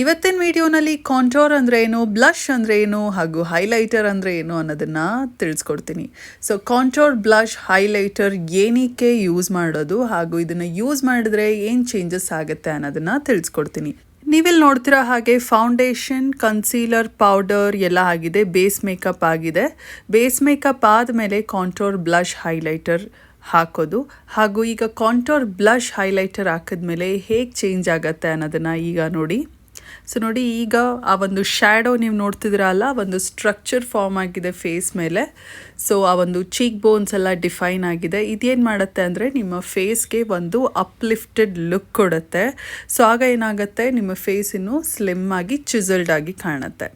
ಇವತ್ತಿನ ವಿಡಿಯೋನಲ್ಲಿ ಕಾಂಟೋರ್ ಅಂದರೆ ಏನು ಬ್ಲಷ್ ಅಂದರೆ ಏನು, ಹಾಗೂ ಹೈಲೈಟರ್ ಅಂದರೆ ಏನು ಅನ್ನೋದನ್ನು ತಿಳಿಸ್ಕೊಡ್ತೀನಿ. ಸೊ ಕಾಂಟೋರ್ ಬ್ಲಷ್ ಹೈಲೈಟರ್ ಏನಕ್ಕೆ ಯೂಸ್ ಮಾಡೋದು ಹಾಗೂ ಇದನ್ನು ಯೂಸ್ ಮಾಡಿದ್ರೆ ಏನು ಚೇಂಜಸ್ ಆಗುತ್ತೆ ಅನ್ನೋದನ್ನು ತಿಳಿಸ್ಕೊಡ್ತೀನಿ. ನೀವಿಲ್ಲಿ ನೋಡ್ತಿರೋ ಹಾಗೆ ಫೌಂಡೇಶನ್ ಕನ್ಸೀಲರ್ ಪೌಡರ್ ಎಲ್ಲ ಆಗಿದೆ ಬೇಸ್ ಮೇಕಪ್ ಆಗಿದೆ. ಬೇಸ್ ಮೇಕಪ್ ಆದಮೇಲೆ ಕಾಂಟೋರ್ ಬ್ಲಷ್ ಹೈಲೈಟರ್ ಹಾಕೋದು. ಹಾಗೂ ಈಗ ಕಾಂಟೋರ್ ಬ್ಲಷ್ ಹೈಲೈಟರ್ ಹಾಕಿದ್ಮೇಲೆ ಹೇಗೆ ಚೇಂಜ್ ಆಗುತ್ತೆ ಅನ್ನೋದನ್ನು ಈಗ ನೋಡಿ. ಸೊ ನೋಡಿ, ಈಗ ಆ ಒಂದು ಶ್ಯಾಡೋ ನೀವು ನೋಡ್ತಿದ್ದೀರಲ್ಲ ಒಂದು ಸ್ಟ್ರಕ್ಚರ್ ಫಾರ್ಮ್ ಆಗಿದೆ ಫೇಸ್ ಮೇಲೆ. ಸೊ ಆ ಒಂದು ಚೀಕ್ ಬೋನ್ಸ್ ಎಲ್ಲ ಡಿಫೈನ್ ಆಗಿದೆ. ಇದೇನು ಮಾಡುತ್ತೆ ಅಂದರೆ, ನಿಮ್ಮ ಫೇಸ್ಗೆ ಒಂದು ಅಪ್ಲಿಫ್ಟೆಡ್ ಲುಕ್ ಕೊಡುತ್ತೆ. ಸೊ ಆಗ ಏನಾಗುತ್ತೆ? ನಿಮ್ಮ ಫೇಸ್ ಇನ್ನು ಸ್ಲಿಮ್ ಆಗಿ ಚಿಸಲ್ಡ್ ಆಗಿ ಕಾಣುತ್ತೆ.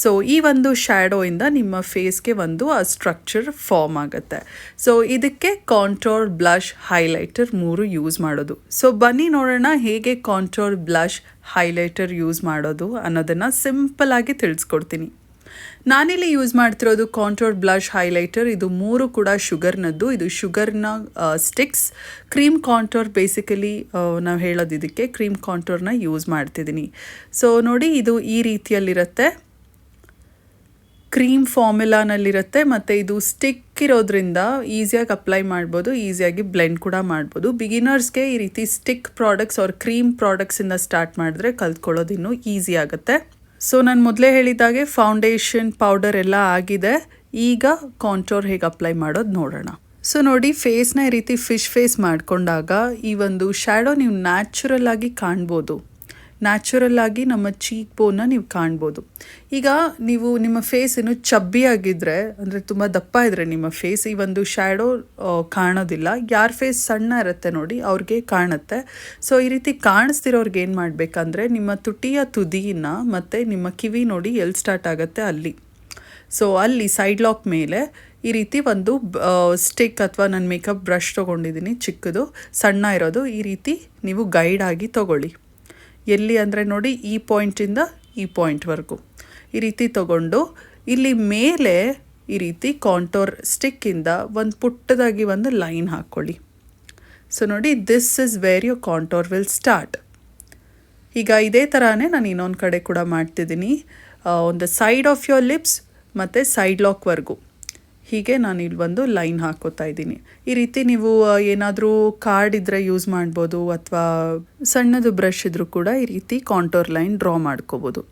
ಸೊ ಈ ಒಂದು ಶ್ಯಾಡೋಯಿಂದ ನಿಮ್ಮ ಫೇಸ್ಗೆ ಒಂದು, ಆ ಸ್ಟ್ರಕ್ಚರ್ ಫಾರ್ಮ್ ಆಗುತ್ತೆ. ಸೊ ಇದಕ್ಕೆ ಕಾಂಟೋರ್ ಬ್ಲಷ್ ಹೈಲೈಟರ್ ಮೂರು ಯೂಸ್ ಮಾಡೋದು. ಸೊ ಬನ್ನಿ ನೋಡೋಣ ಹೇಗೆ ಕಾಂಟೋರ್ ಬ್ಲಷ್ ಹೈಲೈಟರ್ ಯೂಸ್ ಮಾಡೋದು ಅನ್ನೋದನ್ನು ಸಿಂಪಲ್ ಆಗಿ ತಿಳಿಸ್ಕೊಡ್ತೀನಿ. ನಾನಿಲ್ಲಿ ಯೂಸ್ ಮಾಡ್ತಿರೋದು ಕಾಂಟೋರ್ ಬ್ಲಷ್ ಹೈಲೈಟರ್ ಇದು ಮೂರು ಕೂಡ ಶುಗರ್ನದ್ದು ಇದು ಶುಗರ್ನ ಸ್ಟಿಕ್ಸ್ ಕ್ರೀಮ್ ಕಾಂಟೋರ್ ಬೇಸಿಕಲಿ ನಾವು ಹೇಳೋದು ಇದಕ್ಕೆ ಕ್ರೀಮ್ ಕಾಂಟೋರ್ನ ಯೂಸ್ ಮಾಡ್ತಿದ್ದೀನಿ ಸೊ ನೋಡಿ ಇದು ಈ ರೀತಿಯಲ್ಲಿರುತ್ತೆ. ಕ್ರೀಮ್ ಫಾರ್ಮುಲಾನಲ್ಲಿರುತ್ತೆ ಮತ್ತು ಇದು ಸ್ಟಿಕ್ ಇರೋದ್ರಿಂದ ಈಸಿಯಾಗಿ ಅಪ್ಲೈ ಮಾಡ್ಬೋದು, ಈಸಿಯಾಗಿ ಬ್ಲೆಂಡ್ ಕೂಡ ಮಾಡ್ಬೋದು. ಬಿಗಿನರ್ಸ್ಗೆ ಈ ರೀತಿ ಸ್ಟಿಕ್ ಪ್ರಾಡಕ್ಟ್ಸ್ ಅವ್ರ ಕ್ರೀಮ್ ಪ್ರಾಡಕ್ಟ್ಸಿಂದ ಸ್ಟಾರ್ಟ್ ಮಾಡಿದ್ರೆ ಕಲ್ತ್ಕೊಳ್ಳೋದು ಇನ್ನೂ ಈಸಿ ಆಗುತ್ತೆ. ಸೊ, ನಾನು ಮೊದಲೇ ಹೇಳಿದಾಗೆ ಫೌಂಡೇಶನ್ ಪೌಡರ್ ಎಲ್ಲ ಆಗಿದೆ. ಈಗ ಕಾಂಟೋರ್ ಹೇಗೆ ಅಪ್ಲೈ ಮಾಡೋದು ನೋಡೋಣ. ಸೊ, ನೋಡಿ, ಫೇಸ್ನ ಈ ರೀತಿ ಫಿಶ್ ಫೇಸ್ ಮಾಡಿಕೊಂಡಾಗ ಈ ಒಂದು ಶ್ಯಾಡೋ ನೀವು ನ್ಯಾಚುರಲ್ ಆಗಿ ಕಾಣ್ಬೋದು. ನ್ಯಾಚುರಲ್ ಆಗಿ ನಮ್ಮ ಚೀಕ್ ಬೋನ್ನ ನೀವು ಕಾಣ್ಬೋದು. ಈಗ ನೀವು ನಿಮ್ಮ ಫೇಸ್ ಚಬ್ಬಿ ಆಗಿದ್ರೆ, ಅಂದರೆ ತುಂಬ ದಪ್ಪ ಇದ್ದರೆ ನಿಮ್ಮ ಫೇಸ್ ಈ ಒಂದು ಶ್ಯಾಡೋ ಕಾಣೋದಿಲ್ಲ. ಯಾರ ಫೇಸ್ ಸಣ್ಣ ಇರುತ್ತೆ ನೋಡಿ, ಅವ್ರಿಗೆ ಕಾಣುತ್ತೆ. ಸೊ ಈ ರೀತಿ ಕಾಣಿಸ್ತಿರೋರ್ಗೆ ಏನು ಮಾಡಬೇಕಂದ್ರೆ, ನಿಮ್ಮ ತುಟಿಯ ತುದಿನ ಮತ್ತು ನಿಮ್ಮ ಕಿವಿ ನೋಡಿ ಎಲ್ಲಿ ಸ್ಟಾರ್ಟ್ ಆಗುತ್ತೆ ಅಲ್ಲಿ. ಸೊ ಅಲ್ಲಿ ಸೈಡ್ ಲಾಕ್ ಮೇಲೆ ಈ ರೀತಿ ಒಂದು ಸ್ಟಿಕ್ ಅಥವಾ ನಾನು ಮೇಕಪ್ ಬ್ರಷ್ ತೊಗೊಂಡಿದ್ದೀನಿ ಚಿಕ್ಕದು, ಸಣ್ಣ ಇರೋದು, ಈ ರೀತಿ ನೀವು ಗೈಡ್ ಆಗಿ ತೊಗೊಳ್ಳಿ. ಎಲ್ಲಿ ಅಂದರೆ ನೋಡಿ ಈ ಪಾಯಿಂಟಿಂದ ಈ ಪಾಯಿಂಟ್ವರೆಗೂ ಈ ರೀತಿ ತಗೊಂಡು ಇಲ್ಲಿ ಮೇಲೆ ಈ ರೀತಿ ಕಾಂಟೋರ್ ಸ್ಟಿಕ್ಕಿಂದ ಒಂದು ಪುಟ್ಟದಾಗಿ ಒಂದು ಲೈನ್ ಹಾಕ್ಕೊಳ್ಳಿ. ಸೊ ನೋಡಿ this is where you contour will start ಈಗ ಇದೇ ಥರನೇ ನಾನು ಇನ್ನೊಂದು ಕಡೆ ಕೂಡ ಮಾಡ್ತಿದ್ದೀನಿ. ಒಂದು ಸೈಡ್ ಆಫ್ ಯೋರ್ ಲಿಪ್ಸ್ ಮತ್ತು ಸೈಡ್ ಲಾಕ್ವರೆಗೂ ಹೀಗೆ ನಾನು ಇಲ್ಲಿ ಬಂದು ಲೈನ್ ಹಾಕೋತಾ ಇದ್ದೀನಿ. ಈ ರೀತಿ ನೀವು ಏನಾದರೂ ಕಾರ್ಡ್ ಇದ್ದರೆ ಯೂಸ್ ಮಾಡ್ಬೋದು ಅಥವಾ ಸಣ್ಣದು ಬ್ರಷ್ ಇದ್ದರೂ ಕೂಡ ಈ ರೀತಿ ಕಾಂಟೋರ್ ಲೈನ್ ಡ್ರಾ ಮಾಡ್ಕೋಬೋದು.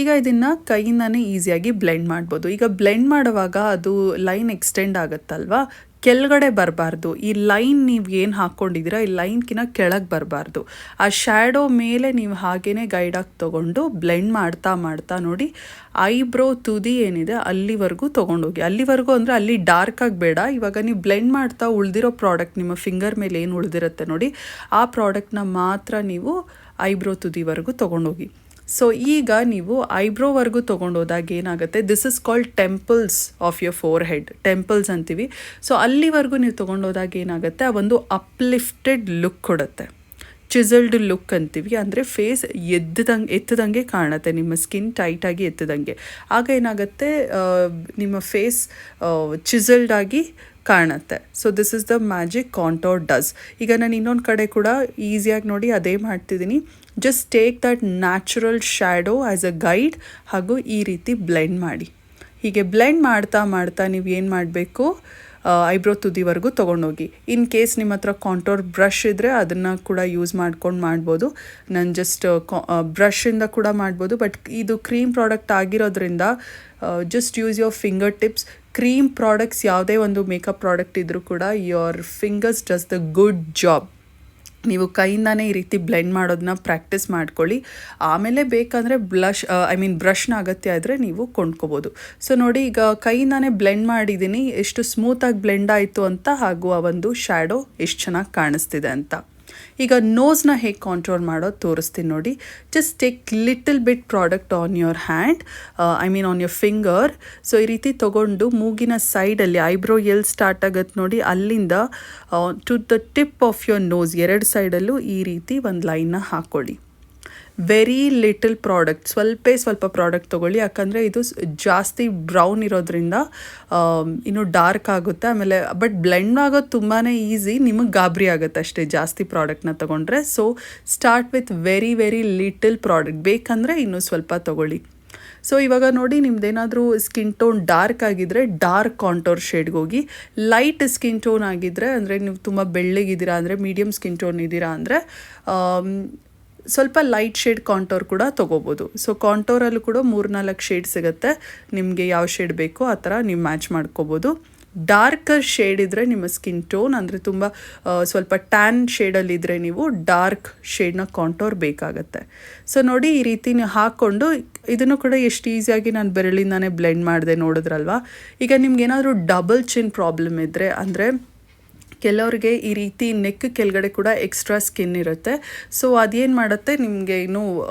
ಈಗ ಇದನ್ನು ಕೈಯಿಂದನೇ ಈಸಿಯಾಗಿ ಬ್ಲೆಂಡ್ ಮಾಡ್ಬೋದು. ಈಗ ಬ್ಲೆಂಡ್ ಮಾಡುವಾಗ ಅದು ಲೈನ್ ಎಕ್ಸ್ಟೆಂಡ್ ಆಗುತ್ತಲ್ವಾ? ಕೆಳಗಡೆ ಬರಬಾರ್ದು. ಈ ಲೈನ್ ನೀವು ಏನು ಹಾಕ್ಕೊಂಡಿದ್ದೀರಾ ಈ ಲೈನ್ಕಿನ ಕೆಳಗೆ ಬರಬಾರ್ದು. ಆ ಶ್ಯಾಡೋ ಮೇಲೆ ನೀವು ಹಾಗೇ ಗೈಡಾಗಿ ತೊಗೊಂಡು ಬ್ಲೆಂಡ್ ಮಾಡ್ತಾ ಮಾಡ್ತಾ ನೋಡಿ ಐಬ್ರೋ ತುದಿ ಏನಿದೆ ಅಲ್ಲಿವರೆಗೂ ತೊಗೊಂಡೋಗಿ. ಅಲ್ಲಿವರೆಗೂ ಅಂದರೆ ಅಲ್ಲಿ ಡಾರ್ಕ್ ಆಗಬೇಡ ಇವಾಗ ನೀವು ಬ್ಲೆಂಡ್ ಮಾಡ್ತಾ ಉಳಿದಿರೋ ಪ್ರಾಡಕ್ಟ್ ನಿಮ್ಮ ಫಿಂಗರ್ ಮೇಲೆ ಏನು ಉಳಿದಿರುತ್ತೆ ನೋಡಿ, ಆ ಪ್ರಾಡಕ್ಟ್ನ ಮಾತ್ರ ನೀವು ಐಬ್ರೋ ತುದಿವರೆಗೂ ತೊಗೊಂಡೋಗಿ. ಸೊ ಈಗ ನೀವು ಐಬ್ರೋವರೆಗೂ ತೊಗೊಂಡೋದಾಗ ಏನಾಗುತ್ತೆ? This is called temples of your forehead temples ಅಂತೀವಿ ಸೊ ಅಲ್ಲಿವರೆಗೂ ನೀವು ತೊಗೊಂಡೋದಾಗ ಏನಾಗುತ್ತೆ? ಆ ಒಂದು ಅಪ್ಲಿಫ್ಟೆಡ್ ಲುಕ್ ಕೊಡುತ್ತೆ. ಚಿಸಲ್ಡ್ ಲುಕ್ ಅಂತೀವಿ. ಅಂದರೆ ಫೇಸ್ ಎದ್ದಂಗೆ, ಎತ್ತದಂಗೆ ಕಾಣುತ್ತೆ. ನಿಮ್ಮ ಸ್ಕಿನ್ ಟೈಟಾಗಿ ಎತ್ತದಂಗೆ. ಆಗ ಏನಾಗುತ್ತೆ? ನಿಮ್ಮ ಫೇಸ್ ಚಿಸಲ್ಡ್ ಆಗಿ ಕಾಣುತ್ತೆ. So this is the magic contour does ಈಗ ನಾನು ಇನ್ನೊಂದು ಕಡೆ ಕೂಡ ಈಸಿಯಾಗಿ ನೋಡಿ, ಅದೇ ಮಾಡ್ತಿದ್ದೀನಿ. Just take that natural shadow as a guide ಹಾಗೂ ಈ ರೀತಿ ಬ್ಲೆಂಡ್ ಮಾಡಿ. ಹೀಗೆ ಬ್ಲೆಂಡ್ ಮಾಡ್ತಾ ಮಾಡ್ತಾ ನೀವು ಏನು ಮಾಡಬೇಕು? ಐಬ್ರೋ ತುದಿವರೆಗೂ ತೊಗೊಂಡೋಗಿ. ಇನ್ ಕೇಸ್ ನಿಮ್ಮ ಹತ್ರ ಕಾಂಟೋರ್ ಬ್ರಷ್ ಇದ್ದರೆ ಅದನ್ನು ಕೂಡ ಯೂಸ್ ಮಾಡ್ಕೊಂಡು ಮಾಡ್ಬೋದು. ನಾನು ಜಸ್ಟ್ ಬ್ರಷಿಂದ ಕೂಡ ಮಾಡ್ಬೋದು. ಬಟ್ ಇದು ಕ್ರೀಮ್ ಪ್ರಾಡಕ್ಟ್ ಆಗಿರೋದ್ರಿಂದ just use your finger tips cream products ಯಾವುದೇ ಒಂದು ಮೇಕಪ್ ಪ್ರಾಡಕ್ಟ್ ಇದ್ದರೂ ಕೂಡ your fingers does the good job ನೀವು ಕೈಯಿಂದಾನೇ ಈ ರೀತಿ ಬ್ಲೆಂಡ್ ಮಾಡೋದನ್ನ ಪ್ರಾಕ್ಟೀಸ್ ಮಾಡ್ಕೊಳ್ಳಿ. ಆಮೇಲೆ ಬೇಕಂದರೆ ಬ್ಲಷ್ ಐ ಮೀನ್ ಬ್ರಷ್ನ ಅಗತ್ಯ ಆದರೆ ನೀವು ಕೊಂಡ್ಕೋಬೋದು. ಸೊ ನೋಡಿ, ಈಗ ಕೈಯಿಂದಾನೇ ಬ್ಲೆಂಡ್ ಮಾಡಿದ್ದೀನಿ. ಎಷ್ಟು ಸ್ಮೂತಾಗಿ ಬ್ಲೆಂಡ್ ಆಯಿತು ಅಂತ ಹಾಗೂ ಆ ಒಂದು ಶ್ಯಾಡೋ ಎಷ್ಟು ಚೆನ್ನಾಗಿ ಕಾಣಿಸ್ತಿದೆ ಅಂತ. ಈಗ ನೋಸ್ನ ಹೇಗೆ ಕಾಂಟ್ರೋಲ್ ಮಾಡೋದು ತೋರಿಸ್ತೀನಿ ನೋಡಿ. Just take little bit product on your hand I mean on your finger so ಈ ರೀತಿ ತೊಗೊಂಡು ಮೂಗಿನ ಸೈಡಲ್ಲಿ ಐಬ್ರೋ ಎಲ್ಲಿ ಸ್ಟಾರ್ಟ್ ಆಗುತ್ತೆ ನೋಡಿ, ಅಲ್ಲಿಂದ to the tip of your nose ಎರಡು ಸೈಡಲ್ಲೂ ಈ ರೀತಿ ಒಂದು ಲೈನ್ನ ಹಾಕ್ಕೊಳ್ಳಿ ವೆರಿ ಲಿಟಲ್ ಪ್ರಾಡಕ್ಟ್ ಸ್ವಲ್ಪ ಸ್ವಲ್ಪ ಪ್ರಾಡಕ್ಟ್ ತೊಗೊಳ್ಳಿ. ಯಾಕಂದರೆ ಇದು ಜಾಸ್ತಿ ಬ್ರೌನ್ ಇರೋದ್ರಿಂದ ಇನ್ನು ಡಾರ್ಕ್ ಆಗುತ್ತೆ. ಆಮೇಲೆ ಬಟ್ ಬ್ಲೆಂಡ್ ಆಗೋದು ತುಂಬಾ ಈಸಿ ನಿಮಗೆ ಗಾಬರಿ ಆಗುತ್ತೆ ಅಷ್ಟೇ ಜಾಸ್ತಿ ಪ್ರಾಡಕ್ಟ್ನ ತೊಗೊಂಡ್ರೆ. So start with very very little product ಬೇಕಂದರೆ ಇನ್ನೂ ಸ್ವಲ್ಪ ತೊಗೊಳ್ಳಿ. ಸೊ ಇವಾಗ ನೋಡಿ, ನಿಮ್ದೇನಾದರೂ ಸ್ಕಿನ್ ಟೋನ್ ಡಾರ್ಕ್ ಆಗಿದ್ದರೆ ಡಾರ್ಕ್ ಕಾಂಟೋರ್ ಶೇಡ್ಗೆ ಹೋಗಿ. ಲೈಟ್ ಸ್ಕಿನ್ ಟೋನ್ ಆಗಿದ್ದರೆ ಅಂದರೆ ನೀವು ತುಂಬ ಬೆಳ್ಳಗಿದ್ದೀರಾ ಅಂದರೆ ಮೀಡಿಯಮ್ ಸ್ಕಿನ್ ಟೋನ್ ಇದ್ದೀರಾ ಅಂದರೆ ಸ್ವಲ್ಪ ಲೈಟ್ ಶೇಡ್ ಕಾಂಟೋರ್ ಕೂಡ ತೊಗೋಬೋದು. ಸೊ ಕಾಂಟೋರಲ್ಲೂ ಕೂಡ ಮೂರ್ನಾಲ್ಕು ಶೇಡ್ ಸಿಗುತ್ತೆ. ನಿಮಗೆ ಯಾವ ಶೇಡ್ ಬೇಕೋ ಆ ಥರ ನೀವು ಮ್ಯಾಚ್ ಮಾಡ್ಕೋಬೋದು. ಡಾರ್ಕರ್ ಶೇಡ್ ಇದ್ದರೆ ನಿಮ್ಮ ಸ್ಕಿನ್ ಟೋನ್ ಅಂದರೆ ತುಂಬ ಸ್ವಲ್ಪ ಟ್ಯಾನ್ ಶೇಡಲ್ಲಿದ್ದರೆ ನೀವು ಡಾರ್ಕ್ ಶೇಡ್ನ ಕಾಂಟೋರ್ ಬೇಕಾಗತ್ತೆ. ಸೊ ನೋಡಿ ಈ ರೀತಿ ಹಾಕ್ಕೊಂಡು ಇದನ್ನು ಕೂಡ ಎಷ್ಟು ಈಸಿಯಾಗಿ ನಾನು ಬೆರಳಿಂದಾನೇ ಬ್ಲೆಂಡ್ ಮಾಡಿದೆ ನೋಡಿದ್ರಲ್ವಾ? ಈಗ ನಿಮ್ಗೆ ಏನಾದರೂ ಡಬಲ್ ಚಿನ್ ಪ್ರಾಬ್ಲಮ್ ಇದ್ದರೆ ಅಂದರೆ ಕೆಲವ್ರಿಗೆ ಈ ರೀತಿ ನೆಕ್ ಕೆಳಗಡೆ ಕೂಡ ಎಕ್ಸ್ಟ್ರಾ ಸ್ಕಿನ್ ಇರುತ್ತೆ. ಸೊ ಅದೇನು ಮಾಡುತ್ತೆ? ನಿಮಗೆ ಇನ್ನೂ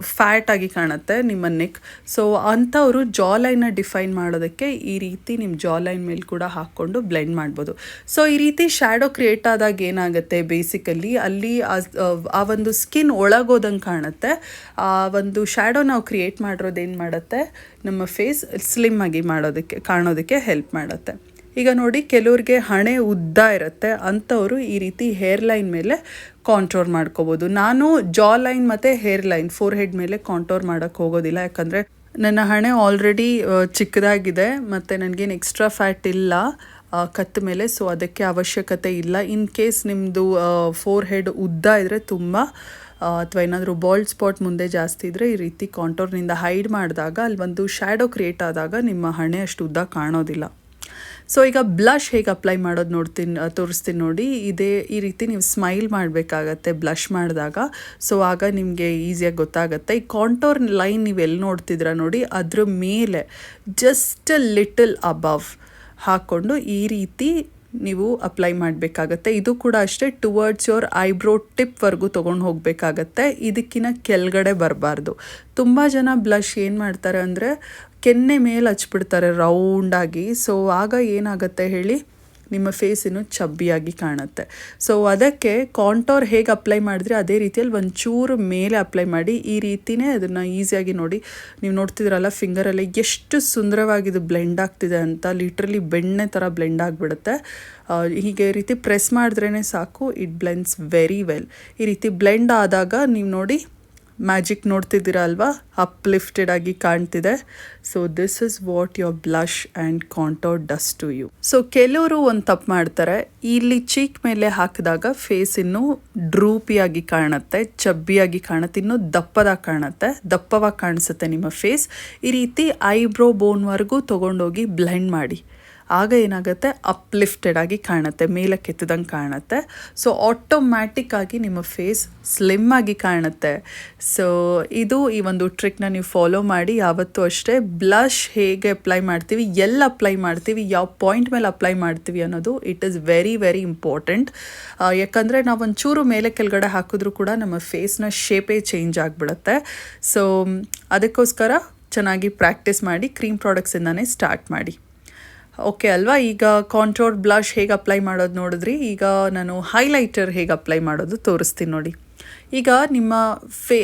ಫ್ಯಾಟ್ ಆಗಿ ಕಾಣುತ್ತೆ ನಿಮ್ಮ ನೆಕ್ ಸೊ ಅಂಥವರು ಜಾ ಲೈನ್ನ ಡಿಫೈನ್ ಮಾಡೋದಕ್ಕೆ ಈ ರೀತಿ ನಿಮ್ಮ ಜಾ ಲೈನ್ ಮೇಲೆ ಕೂಡ ಹಾಕ್ಕೊಂಡು ಬ್ಲೆಂಡ್ ಮಾಡ್ಬೋದು. ಸೊ ಈ ರೀತಿ ಶ್ಯಾಡೋ ಕ್ರಿಯೇಟ್ ಆದಾಗ ಏನಾಗುತ್ತೆ? ಬೇಸಿಕಲಿ ಅಲ್ಲಿ, ಆ- ಒಂದು ಸ್ಕಿನ್ ಒಳಗೋದಂಗೆ ಕಾಣುತ್ತೆ. ಆ ಒಂದು ಶ್ಯಾಡೋ ನಾವು ಕ್ರಿಯೇಟ್ ಮಾಡಿರೋದೇನು ಮಾಡುತ್ತೆ? ನಮ್ಮ ಫೇಸ್ ಸ್ಲಿಮ್ ಆಗಿ ಮಾಡೋದಕ್ಕೆ, ಕಾಣೋದಕ್ಕೆ ಹೆಲ್ಪ್ ಮಾಡುತ್ತೆ. ಈಗ ನೋಡಿ ಕೆಲವ್ರಿಗೆ ಹಣೆ ಉದ್ದ ಇರುತ್ತೆ, ಅಂಥವರು ಈ ರೀತಿ ಹೇರ್ ಲೈನ್ ಮೇಲೆ ಕಾಂಟ್ರೋರ್ ಮಾಡ್ಕೋಬೋದು. ನಾನು ಜಾ ಲೈನ್ ಮತ್ತು ಹೇರ್ ಲೈನ್ ಫೋರ್ ಹೆಡ್ ಮೇಲೆ ಕಾಂಟ್ರೋರ್ ಮಾಡೋಕ್ಕೆ ಹೋಗೋದಿಲ್ಲ. ಯಾಕಂದರೆ ನನ್ನ ಹಣೆ ಆಲ್ರೆಡಿ ಚಿಕ್ಕದಾಗಿದೆ, ಮತ್ತು ನನಗೇನು ಎಕ್ಸ್ಟ್ರಾ ಫ್ಯಾಟ್ ಇಲ್ಲ ಕತ್ತ ಮೇಲೆ ಸೊ ಅದಕ್ಕೆ ಅವಶ್ಯಕತೆ ಇಲ್ಲ. ಇನ್ ಕೇಸ್ ನಿಮ್ಮದು ಫೋರ್ ಹೆಡ್ ಉದ್ದ ಇದ್ದರೆ ತುಂಬ ಅಥವಾ ಏನಾದರೂ ಬಾಲ್ಡ್ ಸ್ಪಾಟ್ ಮುಂದೆ ಜಾಸ್ತಿ ಇದ್ದರೆ ಈ ರೀತಿ ಕಾಂಟೋರ್ನಿಂದ ಹೈಡ್ ಮಾಡಿದಾಗ, ಅಲ್ಲಿ ಒಂದು ಶ್ಯಾಡೋ ಕ್ರಿಯೇಟ್ ಆದಾಗ ನಿಮ್ಮ ಹಣೆ ಅಷ್ಟು ಉದ್ದ ಕಾಣೋದಿಲ್ಲ. ಸೊ ಈಗ ಬ್ಲಷ್ ಹೇಗೆ ಅಪ್ಲೈ ಮಾಡೋದು ನೋಡ್ತೀನಿ ತೋರಿಸ್ತೀನಿ ನೋಡಿ. ಇದೇ, ಈ ರೀತಿ ನೀವು ಸ್ಮೈಲ್ ಮಾಡಬೇಕಾಗತ್ತೆ ಬ್ಲಷ್ ಮಾಡಿದಾಗ. ಸೊ ಆಗ ನಿಮಗೆ ಈಸಿಯಾಗಿ ಗೊತ್ತಾಗುತ್ತೆ. ಈ ಕಾಂಟೋರ್ ಲೈನ್ ನೀವು ಎಲ್ಲಿ ನೋಡ್ತಿದ್ರ ನೋಡಿ, ಅದ್ರ ಮೇಲೆ ಜಸ್ಟ್ ಲಿಟಲ್ ಅಬವ್ ಹಾಕ್ಕೊಂಡು ಈ ರೀತಿ ನೀವು ಅಪ್ಲೈ ಮಾಡಬೇಕಾಗತ್ತೆ. ಇದು ಕೂಡ ಅಷ್ಟೇ ಟುವರ್ಡ್ಸ್ ಯೋರ್ ಐಬ್ರೋ ಟಿಪ್ವರೆಗೂ ತೊಗೊಂಡು ಹೋಗಬೇಕಾಗತ್ತೆ. ಇದಕ್ಕಿಂತ ಕೆಳಗಡೆ ಬರಬಾರ್ದು. ತುಂಬ ಜನ ಬ್ಲಷ್ ಏನು ಮಾಡ್ತಾರೆ ಅಂದರೆ ಕೆನ್ನೆ ಮೇಲೆ ಹಚ್ಬಿಡ್ತಾರೆ ರೌಂಡಾಗಿ ಸೊ ಆಗ ಏನಾಗುತ್ತೆ ಹೇಳಿ? ನಿಮ್ಮ ಫೇಸ್ ಇನ್ನು ಚಬ್ಬಿಯಾಗಿ ಕಾಣುತ್ತೆ. ಸೊ ಅದಕ್ಕೆ ಕಾಂಟೋರ್ ಹೇಗೆ ಅಪ್ಲೈ ಮಾಡಿದ್ರೆ ಅದೇ ರೀತಿಯಲ್ಲಿ ಒಂಚೂರು ಮೇಲೆ ಅಪ್ಲೈ ಮಾಡಿ ಈ ರೀತಿನೇ ಅದನ್ನು ಈಸಿಯಾಗಿ ನೋಡಿ. ನೀವು ನೋಡ್ತಿದ್ರಲ್ಲ ಫಿಂಗರಲ್ಲಿ ಎಷ್ಟು ಸುಂದರವಾಗಿದು ಬ್ಲೆಂಡ್ ಆಗ್ತಿದೆ ಅಂತ ಲಿಟ್ರಲಿ ಬೆಣ್ಣೆ ಥರ ಬ್ಲೆಂಡ್ ಆಗಿಬಿಡುತ್ತೆ. ಹೀಗೆ ರೀತಿ ಪ್ರೆಸ್ ಮಾಡಿದ್ರೇ ಸಾಕು ಇಟ್ ಬ್ಲೆಂಡ್ಸ್ ವೆರಿ ವೆಲ್ ಈ ರೀತಿ ಬ್ಲೆಂಡ್ ಆದಾಗ ನೀವು ನೋಡಿ ಮ್ಯಾಜಿಕ್ ನೋಡ್ತಿದ್ದೀರಾ ಅಲ್ವಾ? ಅಪ್ಲಿಫ್ಟೆಡ್ ಆಗಿ ಕಾಣ್ತಿದೆ. So this is what your blush and contour does to you so ಕೆಲವರು ಒಂದು ತಪ್ಪು ಮಾಡ್ತಾರೆ. ಇಲ್ಲಿ ಚೀಕ್ ಮೇಲೆ ಹಾಕಿದಾಗ ಫೇಸ್ ಇನ್ನೂ ಡ್ರೂಪಿಯಾಗಿ ಕಾಣುತ್ತೆ ಚಬ್ಬಿಯಾಗಿ ಕಾಣುತ್ತೆ, ಇನ್ನೂ ದಪ್ಪದಾಗಿ ಕಾಣುತ್ತೆ, ದಪ್ಪವಾಗಿ ಕಾಣಿಸುತ್ತೆ ನಿಮ್ಮ ಫೇಸ್ ಈ ರೀತಿ ಐಬ್ರೋ ಬೋನ್ವರೆಗೂ ತೊಗೊಂಡೋಗಿ ಬ್ಲೆಂಡ್ ಮಾಡಿ. ಆಗ ಏನಾಗುತ್ತೆ? ಅಪ್ಲಿಫ್ಟೆಡ್ ಆಗಿ ಕಾಣುತ್ತೆ ಮೇಲಕ್ಕೆ ಎತ್ತದಂಗೆ ಕಾಣುತ್ತೆ. ಸೊ ಆಟೋಮ್ಯಾಟಿಕ್ ಆಗಿ ನಿಮ್ಮ ಫೇಸ್ ಸ್ಲಿಮ್ ಆಗಿ ಕಾಣುತ್ತೆ. ಸೊ ಇದು ಈ ಒಂದು ಟ್ರಿಕ್ನ ನೀವು ಫಾಲೋ ಮಾಡಿ, ಯಾವತ್ತೂ ಅಷ್ಟೇ ಬ್ಲಷ್ ಹೇಗೆ ಅಪ್ಲೈ ಮಾಡ್ತೀವಿ, ಎಲ್ಲಿ ಅಪ್ಲೈ ಮಾಡ್ತೀವಿ, ಯಾವ ಪಾಯಿಂಟ್ ಮೇಲೆ ಅಪ್ಲೈ ಮಾಡ್ತೀವಿ ಅನ್ನೋದು it is very very important ಯಾಕಂದರೆ ನಾವು ಒಂಚೂರು ಮೇಲೆ ಕೆಳಗಡೆ ಹಾಕಿದ್ರೂ ಕೂಡ ನಮ್ಮ ಫೇಸ್ನ ಶೇಪೇ ಚೇಂಜ್ ಆಗಿಬಿಡುತ್ತೆ. ಸೊ ಅದಕ್ಕೋಸ್ಕರ ಚೆನ್ನಾಗಿ ಪ್ರಾಕ್ಟೀಸ್ ಮಾಡಿ ಕ್ರೀಮ್ ಪ್ರಾಡಕ್ಟ್ಸಿಂದನೇ ಸ್ಟಾರ್ಟ್ ಮಾಡಿ. ಓಕೆ ಅಲ್ವಾ? ಈಗ ಕಾಂಟೋರ್ ಬ್ಲಷ್ ಹೇಗೆ ಅಪ್ಲೈ ಮಾಡೋದು ನೋಡಿದ್ರಿ? ಈಗ ನಾನು ಹೈಲೈಟರ್ ಹೇಗೆ ಅಪ್ಲೈ ಮಾಡೋದು ತೋರಿಸ್ತೀನಿ ನೋಡಿ. ಈಗ ನಿಮ್ಮ ಫೇ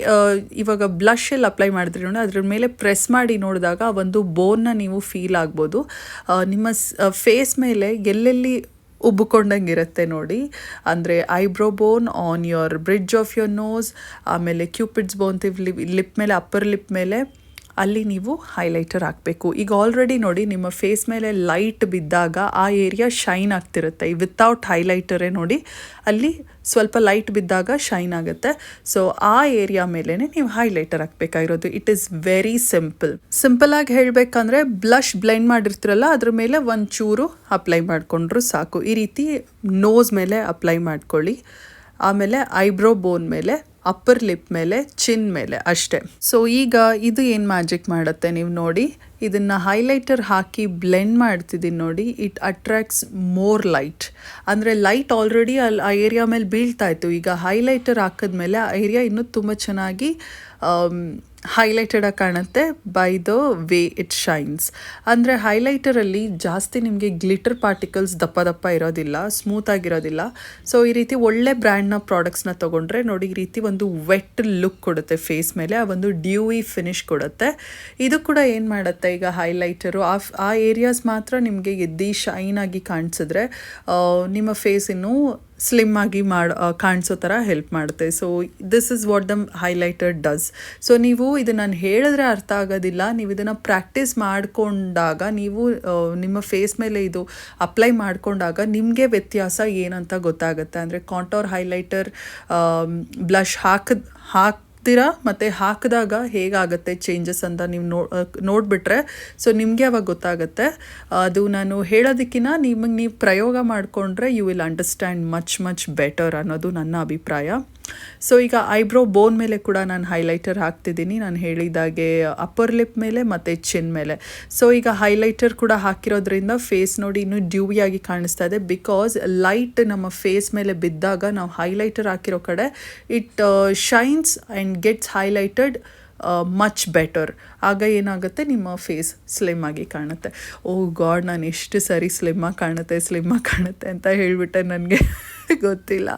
ಇವಾಗ ಬ್ಲಷ್ ಎಲ್ಲ ಅಪ್ಲೈ ಮಾಡಿದ್ರಿ ನೋಡಿ, ಅದ್ರ ಮೇಲೆ ಪ್ರೆಸ್ ಮಾಡಿ ನೋಡಿದಾಗ ಒಂದು ಬೋನ್ನ ನೀವು ಫೀಲ್ ಆಗ್ಬೋದು. ನಿಮ್ಮ ಫೇಸ್ ಮೇಲೆ ಎಲ್ಲೆಲ್ಲಿ ಉಬ್ಬಿಕೊಂಡಂಗೆ ಇರುತ್ತೆ ನೋಡಿ. ಅಂದರೆ eyebrow bone on your bridge of your nose ಆಮೇಲೆ ಕ್ಯೂಪಿಡ್ಸ್ ಬೋನ್ ಲಿಪ್ ಮೇಲೆ ಅಪ್ಪರ್ ಲಿಪ್ ಮೇಲೆ. ಅಲ್ಲಿ ನೀವು ಹೈಲೈಟರ್ ಹಾಕಬೇಕು. ಈಗ ಆಲ್ರೆಡಿ ನೋಡಿ, ನಿಮ್ಮ ಫೇಸ್ ಮೇಲೆ ಲೈಟ್ ಬಿದ್ದಾಗ ಆ ಏರಿಯಾ ಶೈನ್ ಆಗ್ತಿರುತ್ತೆ. ವಿತೌಟ್ ಹೈಲೈಟರೇ ನೋಡಿ, ಅಲ್ಲಿ ಸ್ವಲ್ಪ ಲೈಟ್ ಬಿದ್ದಾಗ ಶೈನ್ ಆಗುತ್ತೆ. ಸೊ ಆ ಏರಿಯಾ ಮೇಲೇ ನೀವು highlighter ಹಾಕಬೇಕಾಗಿರೋದು. It is very simple simple ಆಗಿ ಹೇಳಬೇಕಂದ್ರೆ ಬ್ಲಷ್ ಬ್ಲೆಂಡ್ ಮಾಡಿರ್ತಿರಲ್ಲ, ಅದ್ರ ಮೇಲೆ ಒಂಚೂರು ಅಪ್ಲೈ ಮಾಡಿಕೊಂಡ್ರು ಸಾಕು. ಈ ರೀತಿ ನೋಸ್ ಮೇಲೆ ಅಪ್ಲೈ ಮಾಡ್ಕೊಳ್ಳಿ. ಆಮೇಲೆ ಐಬ್ರೋ ಬೋನ್ ಮೇಲೆ ಅಪ್ಪರ್ ಲಿಪ್ ಮೇಲೆ ಚಿನ್ ಮೇಲೆ ಅಷ್ಟೇ. ಸೊ ಈಗ ಇದು ಏನು ಮ್ಯಾಜಿಕ್ ಮಾಡುತ್ತೆ ನೀವು ನೋಡಿ. ಇದನ್ನು ಹೈಲೈಟರ್ ಹಾಕಿ ಬ್ಲೆಂಡ್ ಮಾಡ್ತಿದ್ದೀನಿ ನೋಡಿ. ಇಟ್ ಅಟ್ರಾಕ್ಟ್ಸ್ ಮೋರ್ ಲೈಟ್ ಅಂದರೆ ಲೈಟ್ ಆಲ್ರೆಡಿ ಅಲ್ಲಿ ಆ ಏರಿಯಾ ಮೇಲೆ ಬೀಳ್ತಾ ಇತ್ತು. ಈಗ ಹೈಲೈಟರ್ ಹಾಕಿದ್ಮೇಲೆ ಆ ಏರಿಯಾ ಇನ್ನೂ ತುಂಬ ಚೆನ್ನಾಗಿ ಹೈಲೈಟೆಡ್ ಆಗಿ ಕಾಣುತ್ತೆ by the way it shines ಅಂದರೆ ಹೈಲೈಟರಲ್ಲಿ ಜಾಸ್ತಿ ನಿಮಗೆ ಗ್ಲಿಟರ್ ಪಾರ್ಟಿಕಲ್ಸ್ ದಪ್ಪ ದಪ್ಪ ಇರೋದಿಲ್ಲ ಸ್ಮೂತ್ ಆಗಿರೋದಿಲ್ಲ. ಸೊ ಈ ರೀತಿ ಒಳ್ಳೆ ಬ್ರ್ಯಾಂಡ್ನ ಪ್ರಾಡಕ್ಟ್ಸ್ನ ತೊಗೊಂಡ್ರೆ ನೋಡಿ ಈ ರೀತಿ ಒಂದು ವೆಟ್ ಲುಕ್ ಕೊಡುತ್ತೆ ಫೇಸ್ ಮೇಲೆ, ಆ ಒಂದು ಡ್ಯೂಯಿ ಫಿನಿಶ್ ಕೊಡುತ್ತೆ. ಇದು ಕೂಡ ಏನು ಮಾಡುತ್ತೆ ಈಗ ಹೈಲೈಟರು ಆ ಆ ಏರಿಯಾಸ್ ಮಾತ್ರ ನಿಮಗೆ ಎದ್ದಿ ಶೈನ್ ಆಗಿ ಕಾಣಿಸಿದ್ರೆ ನಿಮ್ಮ ಫೇಸ್ ಇನ್ನೂ ಸ್ಲಿಮ್ ಆಗಿ ಮಾಡಿ ಕಾಣಿಸೋ ಥರ ಹೆಲ್ಪ್ ಮಾಡುತ್ತೆ. So this is what the highlighter does so ನೀವು ಇದು ನಾನು ಹೇಳಿದ್ರೆ ಅರ್ಥ ಆಗೋದಿಲ್ಲ. ನೀವು ಇದನ್ನು ಪ್ರಾಕ್ಟೀಸ್ ಮಾಡಿಕೊಂಡಾಗ, ನೀವು ನಿಮ್ಮ ಫೇಸ್ ಮೇಲೆ ಇದು ಅಪ್ಲೈ ಮಾಡಿಕೊಂಡಾಗ ನಿಮಗೆ ವ್ಯತ್ಯಾಸ ಏನಂತ ಗೊತ್ತಾಗುತ್ತೆ. ಅಂದರೆ ಕಾಂಟೋರ್ ಹೈಲೈಟರ್ ಬ್ಲಷ್ ಹಾಕಿದ ಹಾಕ್ತೀರಾ? ಮತ್ತು ಹಾಕಿದಾಗ ಹೇಗಾಗುತ್ತೆ ಚೇಂಜಸ್ ಅಂತ ನೀವು ನೋ ನೋಡಿಬಿಟ್ರೆ? ಸೊ ನಿಮಗೆ ಅವಾಗ ಗೊತ್ತಾಗುತ್ತೆ? ಅದು ನಾನು ಹೇಳೋದಕ್ಕಿಂತ ನಿಮಗೆ ನೀವು ಪ್ರಯೋಗ ಮಾಡಿಕೊಂಡ್ರೆ you will understand much much better ಅನ್ನೋದು ನನ್ನ ಅಭಿಪ್ರಾಯ. ಸೊ ಈಗ ಐಬ್ರೋ ಬೋನ್ ಮೇಲೆ ಕೂಡ ನಾನು ಹೈಲೈಟರ್ ಹಾಕ್ತಿದ್ದೀನಿ. ನಾನು ಹೇಳಿದಾಗೆ ಅಪ್ಪರ್ ಲಿಪ್ ಮೇಲೆ ಮತ್ತು ಚಿನ್ ಮೇಲೆ. ಸೊ ಈಗ ಹೈಲೈಟರ್ ಕೂಡ ಹಾಕಿರೋದ್ರಿಂದ ಫೇಸ್ ನೋಡಿ ಇನ್ನೂ ಡ್ಯೂವಿಯಾಗಿ ಕಾಣಿಸ್ತಾ ಇದೆ. ಬಿಕಾಸ್ ಲೈಟ್ ನಮ್ಮ ಫೇಸ್ ಮೇಲೆ ಬಿದ್ದಾಗ ನಾವು ಹೈಲೈಟರ್ ಹಾಕಿರೋ ಕಡೆ it shines and gets highlighted much better ಆಗ ಏನಾಗುತ್ತೆ? ನಿಮ್ಮ ಫೇಸ್ ಸ್ಲಿಮ್ ಆಗಿ ಕಾಣುತ್ತೆ. ಓ ಗಾಡ್ ನಾನು ಎಷ್ಟು ಸರಿ ಸ್ಲಿಮ್ಮಾಗಿ ಕಾಣುತ್ತೆ ಸ್ಲಿಮ್ಮಾಗಿ ಕಾಣುತ್ತೆ ಅಂತ ಹೇಳಿಬಿಟ್ಟೆ ನನಗೆ. ಗೊತ್ತಿಲ್ಲ.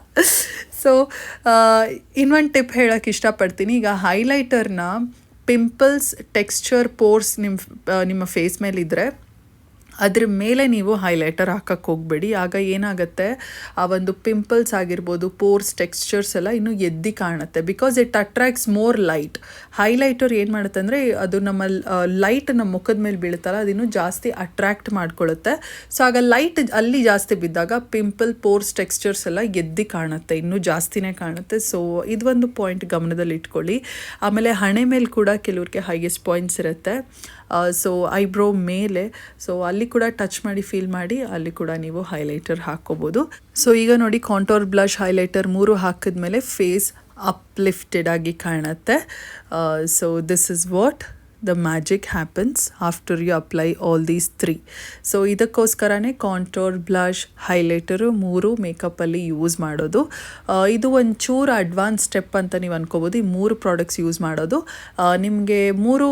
ಸೊ ಇನ್ನೊಂದು ಟಿಪ್ ಹೇಳೋಕ್ಕೆ ಇಷ್ಟಪಡ್ತೀನಿ. ಈಗ ಹೈಲೈಟರ್ನ ಪಿಂಪಲ್ಸ್ ಟೆಕ್ಸ್ಚರ್ ಪೋರ್ಸ್ ನಿಮ್ಮ ನಿಮ್ಮ ಫೇಸ್ ಮೇಲಿದ್ದರೆ ಅದ್ರ ಮೇಲೆ ನೀವು ಹೈಲೈಟರ್ ಹಾಕಕ್ಕೆ ಹೋಗಬೇಡಿ. ಆಗ ಏನಾಗುತ್ತೆ? ಆ ಒಂದು ಪಿಂಪಲ್ಸ್ ಆಗಿರ್ಬೋದು ಪೋರ್ಸ್ ಟೆಕ್ಸ್ಚರ್ಸ್ ಎಲ್ಲ ಇನ್ನೂ ಎದ್ದಿ ಕಾಣುತ್ತೆ. Because it attracts more light highlighter ಏನು ಮಾಡುತ್ತೆ ಅಂದರೆ, ಅದು ನಮ್ಮ ಲೈಟ್ ನಮ್ಮ ಮುಖದ ಮೇಲೆ ಬೀಳುತ್ತಲ್ಲ ಅದಿನ್ನೂ ಜಾಸ್ತಿ ಅಟ್ರಾಕ್ಟ್ ಮಾಡ್ಕೊಳ್ಳುತ್ತೆ. ಸೊ ಆಗ ಲೈಟ್ ಅಲ್ಲಿ ಜಾಸ್ತಿ ಬಿದ್ದಾಗ ಪಿಂಪಲ್ ಪೋರ್ಸ್ ಟೆಕ್ಸ್ಚರ್ಸ್ ಎಲ್ಲ ಎದ್ದಿ ಕಾಣುತ್ತೆ, ಇನ್ನೂ ಜಾಸ್ತಿನೇ ಕಾಣುತ್ತೆ. ಸೊ ಇದೊಂದು ಪಾಯಿಂಟ್ ಗಮನದಲ್ಲಿ ಇಟ್ಕೊಳ್ಳಿ ಆಮೇಲೆ ಹಣೆ ಮೇಲೆ ಕೂಡ ಕೆಲವ್ರಿಗೆ ಹೈಯೆಸ್ಟ್ ಪಾಯಿಂಟ್ಸ್ ಇರುತ್ತೆ. ಸೊ ಐಬ್ರೋ ಮೇಲೆ. ಸೊ ಅಲ್ಲಿ ಕೂಡ ಟಚ್ ಮಾಡಿ ಫೀಲ್ ಮಾಡಿ, ಅಲ್ಲಿ ಕೂಡ ನೀವು ಹೈಲೈಟರ್ ಹಾಕ್ಕೋಬೋದು ಸೊ ಈಗ ನೋಡಿ ಕಾಂಟೋರ್ ಬ್ಲಷ್ ಹೈಲೈಟರ್ ಮೂರು ಹಾಕಿದ್ಮೇಲೆ ಫೇಸ್ ಅಪ್ಲಿಫ್ಟೆಡ್ ಆಗಿ ಕಾಣುತ್ತೆ. So this is what the magic happens after you apply all these three so ಇದಕ್ಕೋಸ್ಕರನೇ contour blush highlighter ಮೂರು ಮೇಕಪ್ಪಲ್ಲಿ ಯೂಸ್ ಮಾಡೋದು. ಇದು ಒಂಚೂರು ಅಡ್ವಾನ್ಸ್ ಸ್ಟೆಪ್ ಅಂತ ನೀವು ಅನ್ಕೋಬೋದು. ಈ ಮೂರು ಪ್ರಾಡಕ್ಟ್ಸ್ ಯೂಸ್ ಮಾಡೋದು. ನಿಮಗೆ ಮೂರು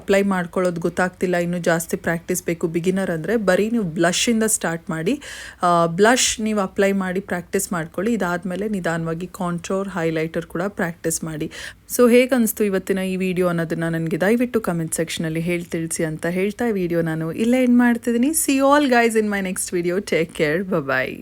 ಅಪ್ಲೈ ಮಾಡ್ಕೊಳ್ಳೋದು ಗೊತ್ತಾಗ್ತಿಲ್ಲ. ಇನ್ನೂ ಜಾಸ್ತಿ ಪ್ರಾಕ್ಟೀಸ್ ಬೇಕು ಬಿಗಿನರ್ ಅಂದರೆ ಬರೀ ನೀವು ಬ್ಲಷಿಂದ ಸ್ಟಾರ್ಟ್ ಮಾಡಿ ಬ್ಲಷ್ ನೀವು ಅಪ್ಲೈ ಮಾಡಿ ಪ್ರಾಕ್ಟೀಸ್ ಮಾಡ್ಕೊಳ್ಳಿ. ಇದಾದಮೇಲೆ ನಿಧಾನವಾಗಿ ಕಾಂಟ್ರೋರ್ ಹೈಲೈಟರ್ ಕೂಡ ಪ್ರಾಕ್ಟೀಸ್ ಮಾಡಿ. ಸೊ ಹೇಗೆ ಅನಿಸ್ತು ಇವತ್ತಿನ ಈ ವಿಡಿಯೋ ಅನ್ನೋದನ್ನು ನನಗೆ ದಯವಿಟ್ಟು ಕಮೆಂಟ್ ಸೆಕ್ಷನಲ್ಲಿ ಹೇಳಿ ತಿಳಿಸಿ ಅಂತ ಹೇಳ್ತಾ ವಿಡಿಯೋ ನಾನು ಇಲ್ಲೇ ಎಂಡ್ ಮಾಡ್ತಿದ್ದೀನಿ. See all guys in my next video take care bye